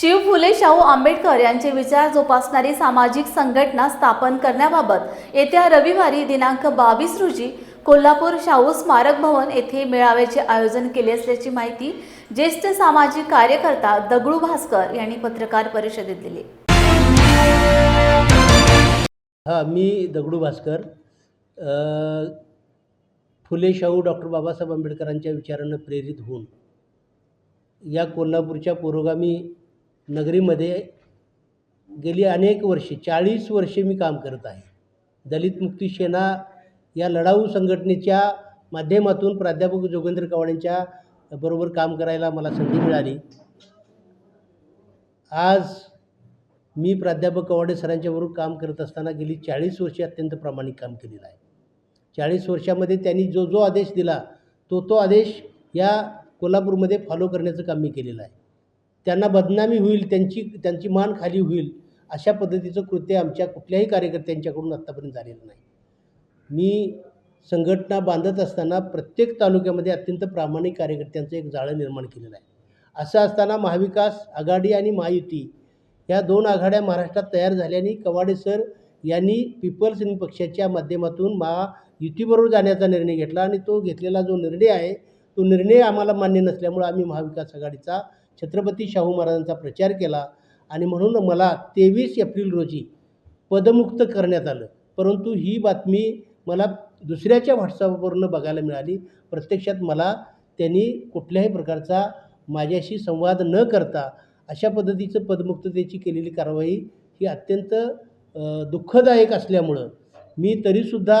शिव फुले शाहू आंबेडकर यांचे विचार जोपासणारी सामाजिक संघटना स्थापन करण्याबाबत येत्या रविवारी दिनांक बावीस रोजी कोल्हापूर शाहू स्मारक भवन येथे मेळाव्याचे आयोजन केले असल्याची माहिती ज्येष्ठ सामाजिक कार्यकर्ता दगडू भास्कर यांनी पत्रकार परिषदेत दिली. हां मी दगडू भास्कर. फुले शाहू डॉक्टर बाबासाहेब आंबेडकरांच्या विचारानं प्रेरित होऊन या कोल्हापूरच्या पुरोगामी नगरीमध्ये गेली अनेक वर्षे चाळीस वर्षे मी काम करत आहे. दलित मुक्ती सेना या लढाऊ संघटनेच्या माध्यमातून प्राध्यापक जोगेंद्र कवाडेंच्या बरोबर काम करायला मला संधी मिळाली. आज मी प्राध्यापक कवाडे सरांच्याबरोबर काम करत असताना गेली चाळीस वर्षे अत्यंत प्रामाणिक काम केलेलं आहे. चाळीस वर्षामध्ये त्यांनी जो जो आदेश दिला तो तो आदेश या कोल्हापूरमध्ये फॉलो करण्याचं काम मी केलेलं आहे. त्यांना बदनामी होईल त्यांची त्यांची मान खाली होईल अशा पद्धतीचं कृत्य आमच्या कुठल्याही कार्यकर्त्यांच्याकडून आत्तापर्यंत झालेलं नाही. मी संघटना बांधत असताना प्रत्येक तालुक्यामध्ये अत्यंत प्रामाणिक कार्यकर्त्यांचं एक जाळं निर्माण केलेलं आहे. असं असताना महाविकास आघाडी आणि महायुती ह्या दोन आघाड्या महाराष्ट्रात तयार झाल्याने कवाडे सर यांनी पीपल्स इन पक्षाच्या माध्यमातून महायुतीबरोबर जाण्याचा निर्णय घेतला आणि तो घेतलेला जो निर्णय आहे तो निर्णय आम्हाला मान्य नसल्यामुळं आम्ही महाविकास आघाडीचा छत्रपती शाहू महाराजांचा प्रचार केला आणि म्हणून मला तेवीस एप्रिल रोजी पदमुक्त करण्यात आलं. परंतु ही बातमी मला दुसऱ्याच्या व्हॉट्सअपवरून बघायला मिळाली. प्रत्यक्षात मला त्यांनी कुठल्याही प्रकारचा माझ्याशी संवाद न करता अशा पद्धतीचं पदमुक्ततेची केलेली कारवाई ही अत्यंत दुःखदायक असल्यामुळं मी तरीसुद्धा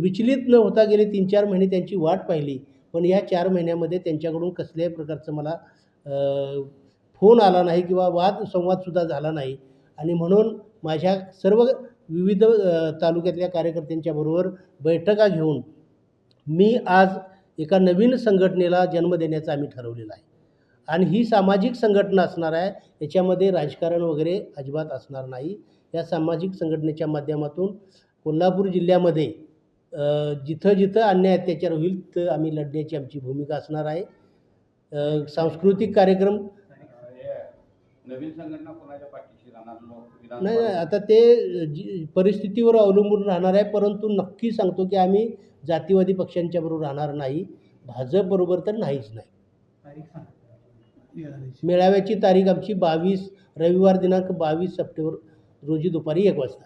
विचलित न होता गेले तीन चार महिने त्यांची वाट पाहिली. पण या चार महिन्यामध्ये त्यांच्याकडून कसल्याही प्रकारचं मला फोन आला नाही किंवा वाद संवादसुद्धा झाला नाही. आणि म्हणून माझ्या सर्व विविध तालुक्यातल्या कार्यकर्त्यांच्या बरोबर बैठका घेऊन मी आज एका नवीन संघटनेला जन्म देण्याचं आम्ही ठरवलेलं आहे. आणि ही सामाजिक संघटना असणार आहे याच्यामध्ये राजकारण वगैरे अजिबात असणार नाही. या सामाजिक संघटनेच्या माध्यमातून कोल्हापूर जिल्ह्यामध्ये जिथं जिथं अन्याय अत्याचार होईल तर आम्ही लढण्याची आमची भूमिका असणार आहे. सांस्कृतिक कार्यक्रम. नवीन संघटना कोणाच्या पाठीशी राहणार? लोक विधान नाही नाही आता ते जी परिस्थितीवर अवलंबून राहणार आहे परंतु नक्की सांगतो की आम्ही जातीवादी पक्षांच्या बरोबर राहणार नाही. भाजपबरोबर तर नाहीच नाही. मेळाव्याची तारीख आमची बावीस रविवार दिनांक बावीस सप्टेंबर रोजी दुपारी एक वाजता.